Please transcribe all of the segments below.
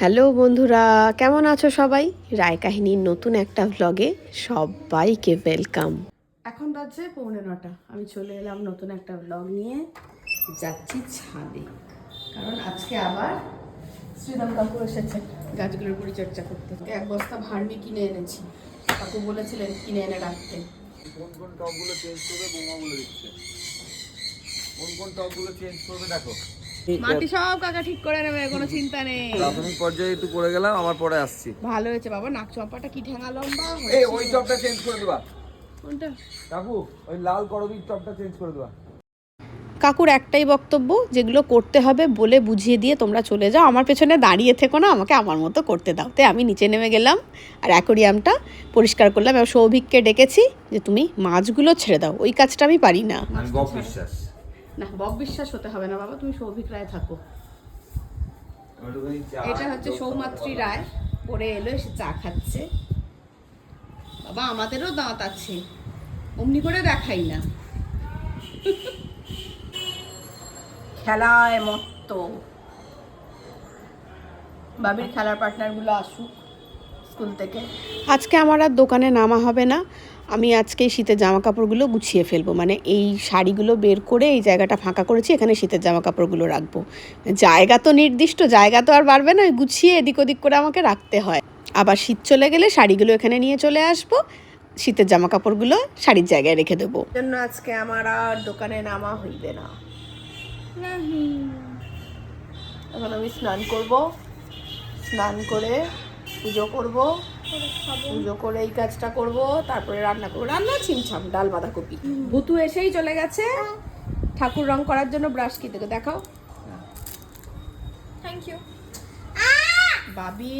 Hello বন্ধুরা কেমন আছো সবাই? রায় কাহিনীর নতুন একটা ভ্লগে সবাইকে ওয়েলকাম এখন বাজছে পৌনে নটা। আমি চলে এলাম নতুন একটা ভ্লগ নিয়ে। যাচ্ছি ছাদে। কারণ আজকে আবার শ্রীরাম কাকু এসেছে গাছগুলোর পরিচর্যা করতে। এক বস্তা ভার্মি কিনে এনেছি। কাকু বলেছিলেন কিনে এনে রাখতে। কোন কোন টপগুলো চেঞ্জ করবে বোমা বলে দিচ্ছে। কোন কোন টপগুলো চেঞ্জ করবে দেখো। মাটি সব কাকা ঠিক করে নেবে কোনো চিন্তা নেই। প্রাথমিক পর্যায়ে একটু করে গেলাম আমার পরে আসছি। ভালো হয়েছে বাবা নাক চম্পাটা কি লম্বা এই ওই টপটা চেঞ্জ করে দেবা। কোনটা? কাকু ওই লাল করবির টপটা চেঞ্জ করে দেবা। কাকুর একটাই বক্তব্য যেগুলো করতে হবে বলে বুঝিয়ে দিয়ে তোমরা চলে যাও। আমার পেছনে দাঁড়িয়ে থেকো না আমাকে আমার মতো করতে দাও। তাই আমি নিচে নেমে গেলাম আর অ্যাকোরিয়ামটা পরিষ্কার করলাম। এবার সৌভিককে ডেকেছি যে তুমি মাছগুলো ছেড়ে দাও। ওই কাজটা আমি পারি না। আমি বিশ্বাস। না, বক বিশ্বাস হতে হবে না বাবা, তুমি সৌভিক রায় থাকো। এটা হচ্ছে সৌমাত্রী রায় পরে এলো, এসে চা খাচ্ছে। বাবা, আমাদেরও দাঁত আছে। অমনি করে দেখাই না। খেলায় মত্ত। বাবির খেলার পার্টনারগুলো আসুক। স্কুল থেকে। আজকে আমার আর দোকানে নামা হবে না। আমি আজকে এই শীতের জামা কাপড়গুলো গুছিয়ে ফেলব। মানে এই শাড়িগুলো বের করে এই জায়গাটা ফাঁকা করেছি এখানে শীতের জামা কাপড়গুলো রাখব। জায়গা তো নির্দিষ্ট জায়গা তো আর বাড়বে না গুছিয়ে এদিক ওদিক করে আমাকে রাখতে হয়। আবার শীত চলে গেলে শাড়িগুলো এখানে নিয়ে চলে আসব শীতের জামা কাপড়গুলো শাড়ির জায়গায় রেখে দেবো। জন্য আজকে আমার আর দোকানে নামা হইবে না। এখন আমি স্নান করব। স্নান করে পুজো করব। পুজো করে এই কাজটা করব তারপরে রান্না করব। রান্না ছিমছাম ডাল বাঁধাকপি। ভুতু এসেই চলে গেছে। ঠাকুর রং করার জন্য ব্রাশ কি থেকে দেখাও। থ্যাংক ইউ বাবি!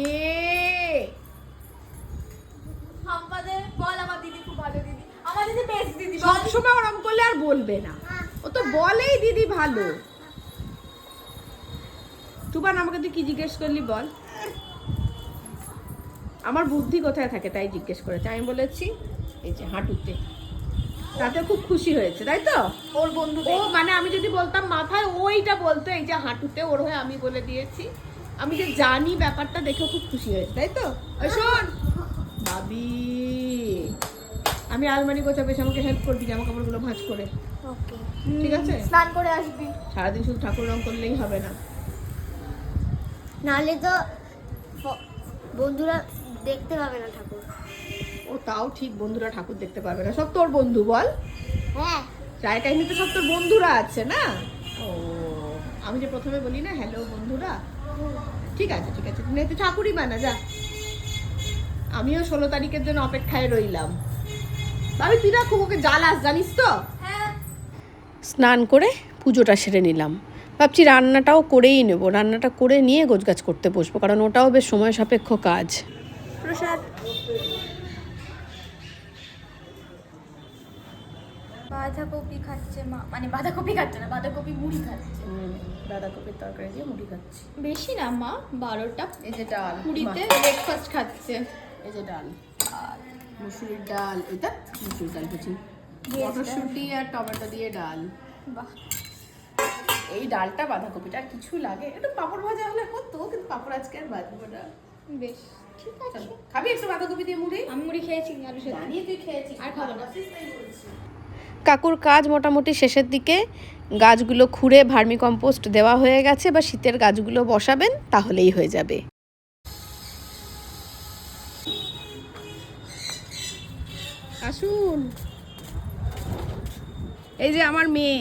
বল আমার দিদি খুব ভালো দিদি। আমার দিদি বেস্ট দিদি সবসময় ওরম করলে আর বলবে না। ও তো বলেই দিদি ভালো। তুবান আমাকে তুই কি জিজ্ঞেস করলি বল? আমার বুদ্ধি কোথায় থাকে তাই জিজ্ঞেস করেছে। আমি বলেছি এই যে হাঁটুতে। তাতে খুব খুশি হয়েছে তাই তো? ওর বন্ধু ও মানে আমি যদি বলতাম মাথায় ওইটা বলতো এই যে হাঁটুতে ওর হয়ে আমি বলে দিয়েছি। আমি যে জানি ব্যাপারটা দেখে খুব খুশি হয়েছে তাই তো? ওই শোন। ভাবি আমি আলমারি গোছাবে এসে আমাকে হেল্প করবি জামা কাপড়গুলো ভাঁজ করে। ওকে। ঠিক আছে? স্নান করে আসবি। সারাদিন শুধু ঠাকুর রং করলেই হবে না। নাহলে তো বন্ধুরা দেখতে পাবে না ঠাকুর। ও তাও ঠিক বন্ধুরা ঠাকুর দেখতে পারবে না। সব তোর বন্ধু বল। হ্যাঁ। রায় কাহিনীতে সব তোর বন্ধুরা আছে না? ও আমি যে প্রথমে বলি না হ্যালো বন্ধুরা? ঠিক আছে ঠিক আছে। তুমি একটু ঠাকুরই বানা যা। আমিও ষোলো তারিখের জন্য অপেক্ষায় রইলাম। ভাবি তুই না খুব ওকে জ্বালাস জানিস তো? হ্যাঁ। স্নান করে পুজোটা সেরে নিলাম। ভাবছি রান্নাটাও করেই নেব। রান্নাটা করে নিয়ে গোছগাছ করতে বসবো কারণ ওটাও বেশ সময় সাপেক্ষ কাজ। প্রসাদ বাঁধাকপি খাচ্ছে মা। মানে বাঁধাকপি খাচ্ছে না বাঁধাকপি মুড়ি খাচ্ছে। বাঁধাকপির তরকারি দিয়ে মুড়ি খাচ্ছি। বেশি না মা বারোটা। এই যে ডাল কুড়িতে ব্রেকফাস্ট খাচ্ছে। এই যে ডাল মুসুরির ডাল এটা মুসুরির ডাল বুঝি মটরশুঁটি আর টমেটো দিয়ে ডাল। বাহ। এই ডালটা বাঁধাকপিটা আর কিছু লাগে। একটু পাঁপড় ভাজা হলে হতো কিন্তু পাঁপড় আজকে আর ভাজবো না। বেশ। ঠিক আছে। খাবি একটু বাঁধাকপি দিয়ে মুড়ি? আমি মুড়ি খেয়েছি আলু সেদ্ধ। জানি তুই খেয়েছিস আর খাব না। কাকুর কাজ মোটামুটি শেষের দিকে গাছগুলো খুঁড়ে ভার্মি কম্পোস্ট দেওয়া হয়ে গেছে বা শীতের গাছগুলো বসাবেন তাহলেই হয়ে যাবে। আসুন। এই যে আমার মেয়ে।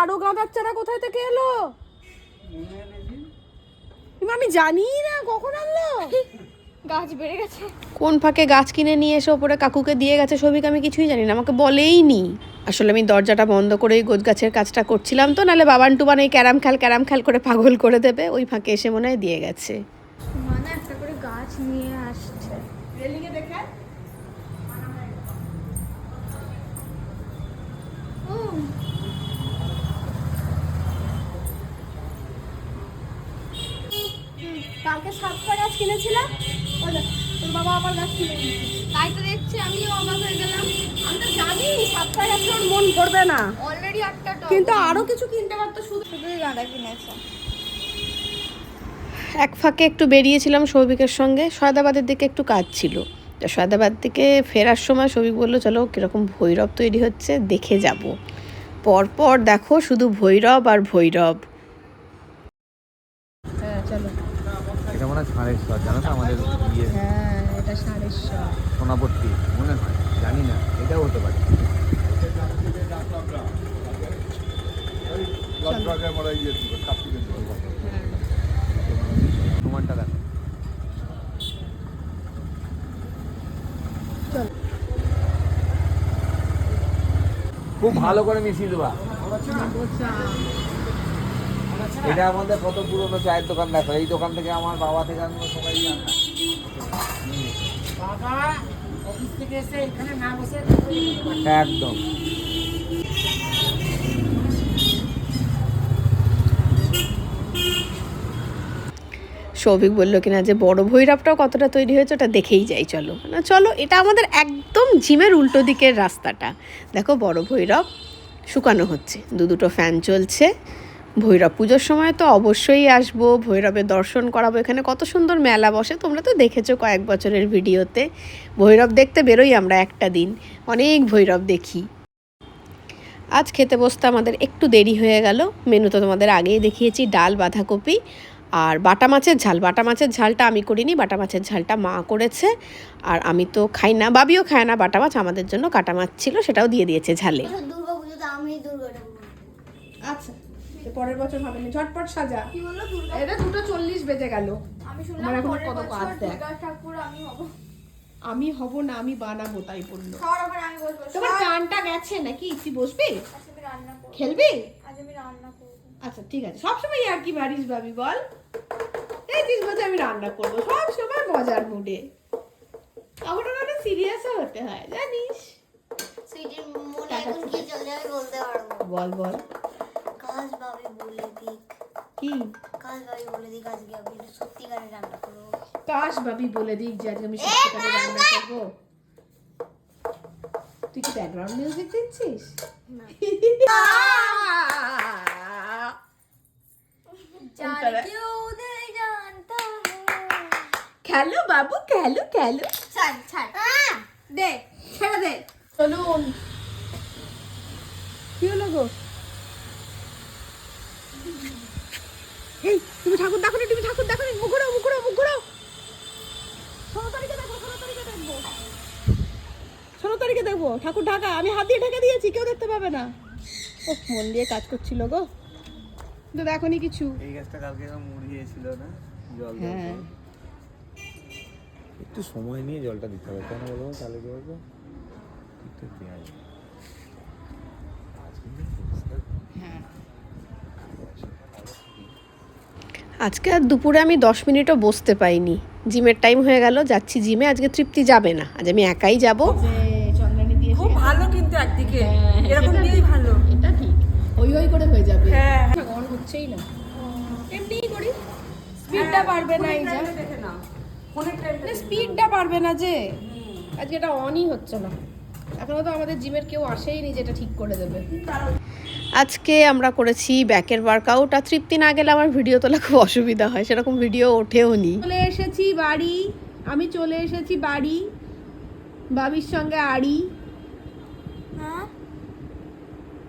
আরও গাঁদার চারা কোথায় থেকে এলো? আমি জানি না কখন আনলো? গাছ বেড়ে গেছে। কোন ফাঁকে গাছ কিনে নিয়ে এসে ওপরে কাকুকে দিয়ে গেছে সবিক আমি কিছুই জানি না আমাকে বলেই নি। আসলে আমি দরজাটা বন্ধ করে ওই গোছ গাছের কাজটা করছিলাম তো নাহলে বাবান টুবান এই ক্যারাম খেল ক্যারাম খেল করে পাগল করে দেবে ওই ফাঁকে এসে মনে হয় দিয়ে গেছে। মানে একটা করে গাছ নিয়ে আসছে রেলিংয়ে দেখে ও কালকে সাতটা গাছ কিনেছিলাম। তোর বাবা আবার গাছ কিনে তাই তো দেখছি আমিও অবাক হয়ে গেলাম। আমি তো জানি সাতটা গেছে ওর মন ভরবে না। অলরেডি আটটা কিন্তু আরও কিছু কিনতে পারতো শুধু শুধুই গাঁদা কিনেছে। এক ফাঁকে একটু বেরিয়েছিলাম সৌভিকের সঙ্গে। সয়দাবাদের দিকে একটু কাজ ছিল। তো সয়দাবাদ থেকে ফেরার সময় সৌভিক বলল চলো কীরকম ভৈরব তৈরি হচ্ছে দেখে যাব। পরপর দেখো শুধু ভৈরব আর ভৈরব হ্যাঁ চলো হয় স্বাদ জানো তো আমাদের ইয়ে হ্যাঁ এটা সাড়ে সোনাপট্টি মনে হয় জানি না এটাও হতে পারে। প্রমাণটা দেখো। খুব ভালো করে মিশিয়ে দেবা। এটা আমাদের কত পুরনো চায়ের দোকান দেখো। এই দোকান থেকে আমার বাবা থেকে আমরা সবাই জানা। একদম। সৌভিক বলল কিনা যে বড় ভৈরবটাও কতটা তৈরি হয়েছে ওটা দেখেই যাই চলো। না চলো এটা আমাদের একদম জিমের উল্টো দিকের রাস্তাটা। দেখো বড় ভৈরব শুকানো হচ্ছে। দু দুটো ফ্যান চলছে। ভৈরব পুজোর সময় তো অবশ্যই আসব, ভৈরবের দর্শন করাবো। এখানে কত সুন্দর মেলা বসে, তোমরা তো দেখেছ কয়েক বছরের ভিডিওতে। ভৈরব দেখতে বেরোই আমরা একটা দিন, অনেক ভৈরব দেখি। আজ খেতে বসতে আমাদের একটু দেরি হয়ে গেল, মেনু তো তোমাদের আগেই দেখিয়েছি, ডাল, বাঁধাকপি আর বাটা মাছের ঝাল। বাটা মাছের ঝালটা আমি করিনি, বাটা মাছের ঝালটা মা করেছে আর আমি তো খাই না, বাবিও খায় না, বাটা মাছ আমাদের জন্য কাটা মাছ ছিল, সেটাও দিয়ে দিয়েছে ঝালে। দুর্গা পরের বছর হবে না ঝটপট সাজা। কি বলল দুর্গা? এটা দুটো চল্লিশ বেজে গেল। আমি শুনলাম পরের বছর। দুর্গা ঠাকুর আমি হব। আমি হব না আমি বানাবো তাই বলল। তোমার গানটা গেছে নাকি? তুই বসবি? রান্না করব। খেলবি? আজ আমি রান্না করব। আচ্ছা ঠিক আছে। সবসময় আর কি মারিস ভাবি বল। এই আমি রান্না করব। সব সময় মজার মুডে। কখনো কখনো সিরিয়াসও হতে হয় জানিস। বল বল। আকাশ বাবি বলে দিক। কি? কাশ বাবি বলে দিক আজকে আমি সত্যিকারের রান্না করব কাশ বাবি বলে দিক যে আজকে আমি সত্যিকারের রান্না করব। তুই কি ব্যাকগ্রাউন্ড মিউজিক দিচ্ছিস? খেলো বাবু খেলো খেলো। ছাড় ছাড়। দে ছেড়ে দে। চলুন। কি হলো গো? এই তুমি ঠাকুর দেখো তুমি ঠাকুর দেখো মুখ ঘোরাও মুখ ঘোরাও মুখ ঘোরাও। ষোলো তারিখে দেখব ষোলো তারিখে দেখব। ষোলো তারিখে দেখব। ঠাকুর ঢাকা আমি হাত দিয়ে ঢেকে দিয়েছি কেউ দেখতে পাবে না। ও মন দিয়ে কাজ করছিল গো। কিন্তু দেখো নি কিছু। এই গাছটা কালকে মুড়িয়েছিল না? জল হ্যাঁ। একটু সময় নিয়ে জলটা দিতে হবে। কেন বলব তাহলে কি বলব একটু পেঁয়াজ আজ কিন্তু পরিষ্কার হ্যাঁ আজকে আর দুপুরে আমি দশ মিনিটও বসতে পাইনি। জিমের টাইম হয়ে গেল যাচ্ছি জিমে আজকে তৃপ্তি যাবে না। আজ আমি একাই যাব। খুব ভালো কিন্তু একদিকে। এরকম দিয়েই ভালো। এটা ঠিক। হই হই করে হয়ে যাবে। হ্যাঁ অন হচ্ছেই না। এমনিই করি। স্পিডটা পারবে না এই যা। না স্পিডটা পারবে না যে। আজকে এটা অনই হচ্ছে না। এখনও তো আমাদের জিমের কেউ আসেইনি যেটা ঠিক করে দেবে। আজকে আমরা করেছি ব্যাকের ওয়ার্কআউট আর তৃপ্তি না গেলে আমার ভিডিও তোলা খুব অসুবিধা হয় সেরকম ভিডিও ওঠেও নি। চলে এসেছি বাড়ি আমি চলে এসেছি বাড়ি বাবির সঙ্গে আড়ি হ্যাঁ?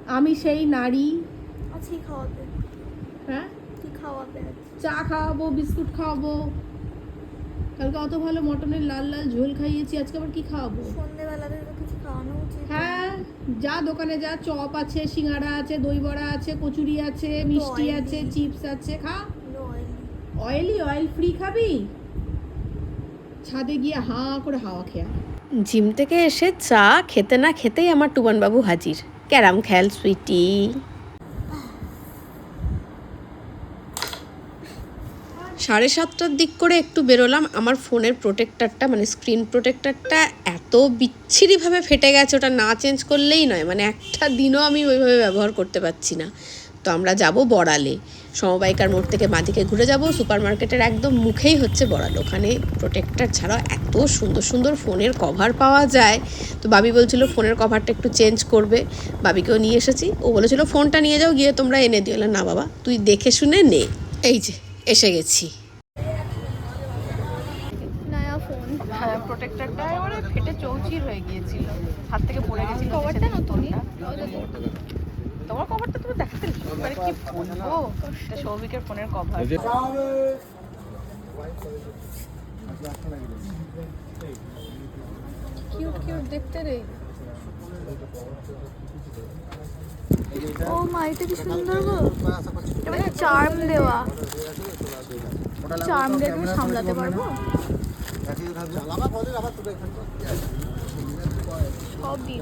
আমি সেই নারী। কি হ্যাঁ? কি চা খাওয়াবো বিস্কুট খাওয়াবো। কালকে অত ভালো মটনের লাল লাল ঝোল খাইয়েছি আজকে আবার কি খাওয়াবো? সন্ধেবেলাতে তো কিছু খাওয়ানো উচিত। হ্যাঁ যা দোকানে যা চপ আছে সিঙ্গাড়া আছে দই বড়া আছে কচুরি আছে মিষ্টি আছে চিপস আছে খা। অয়েলি অয়েলি অয়েল ফ্রি খাবি? ছাদে গিয়ে হাঁ করে হাওয়া খেয়া জিম থেকে এসে চা খেতে না খেতেই আমার টুবানবাবু হাজির। ক্যারাম খেল সুইটি। সাড়ে সাতটার দিক করে একটু বেরোলাম। আমার ফোনের প্রোটেক্টারটা মানে স্ক্রিন প্রোটেক্টারটা এত বিচ্ছিরিভাবে ফেটে গেছে, ওটা না চেঞ্জ করলেই নয়। মানে একটা দিনও আমি ওইভাবে ব্যবহার করতে পারছি না। তো আমরা যাব বড়ালে। সমবায়িকার মোড় থেকে বাঁদিকে ঘুরে যাব। সুপার মার্কেটের একদম মুখেই হচ্ছে বড়াল। ওখানে প্রোটেক্টার ছাড়াও এত সুন্দর সুন্দর ফোনের কভার পাওয়া যায়। তো বাবি বলছিল, ফোনের কভারটা একটু চেঞ্জ করবে। বাবিকেও নিয়ে এসেছি। ও বলেছিল, ফোনটা নিয়ে যাও, গিয়ে তোমরা এনে দিও। না বাবা, তুই দেখে শুনে নে। এই যে, এসে গেছি নয়া ফোন হ্যাঁ প্রোটেক্টরটা এবারে ফেটে চৌচির হয়ে গিয়েছিল হাত থেকে পড়ে গেছিল কভারটা নতুনই তোমার কভারটা তুমি দেখাতে মানে কি বলব এটা সৌভিকের ফোনের কভার কিউট কিউট দেখতে রে। ও মা এটা কি সুন্দর গো। এটা মানে চার্ম দেওয়া। চার্ম দিয়ে তুমি সামলাতে পারব। সব দিয়ে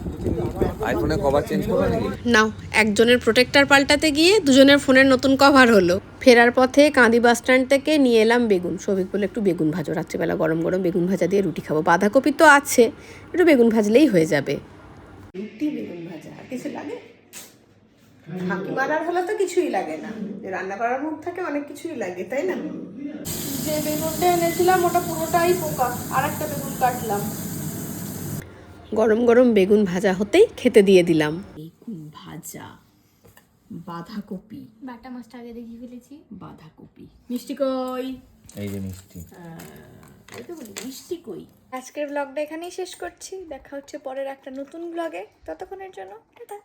আইফোনে কভার চেঞ্জ করবে নাকি? নাও একজনের প্রোটেক্টর পাল্টাতে গিয়ে দুজনের ফোনের নতুন কভার হলো। ফেরার পথে কাঁদি বাস স্ট্যান্ড থেকে নিয়ে এলাম বেগুন। সৌভিক বলে একটু বেগুন ভাজো রাত্রিবেলা গরম গরম বেগুন ভাজা দিয়ে রুটি খাব। বাঁধাকপি তো আছে একটু বেগুন ভাজলেই হয়ে যাবে। রুটি বেগুন ভাজা আর কিছু লাগে? ফাঁকি মারার হলে তো কিছুই লাগে না। রান্না করার মুখ থাকে অনেক কিছুই লাগে তাই না? যে বেগুনটা এনেছিলাম ওটা পুরোটাই পোকা। আর একটা বেগুন কাটলাম। গরম গরম বেগুন ভাজা হতেই খেতে দিয়ে দিলাম। বেগুন ভাজা বাঁধাকপি। বাটা মাছটা আগে দেখিয়ে ফেলেছি। বাঁধাকপি। মিষ্টি কই? এই যে মিষ্টি। বলি মিষ্টি কই? আজকের ব্লগটা এখানেই শেষ করছি। দেখা হচ্ছে পরের একটা নতুন ব্লগে ততক্ষণের জন্য টাটা।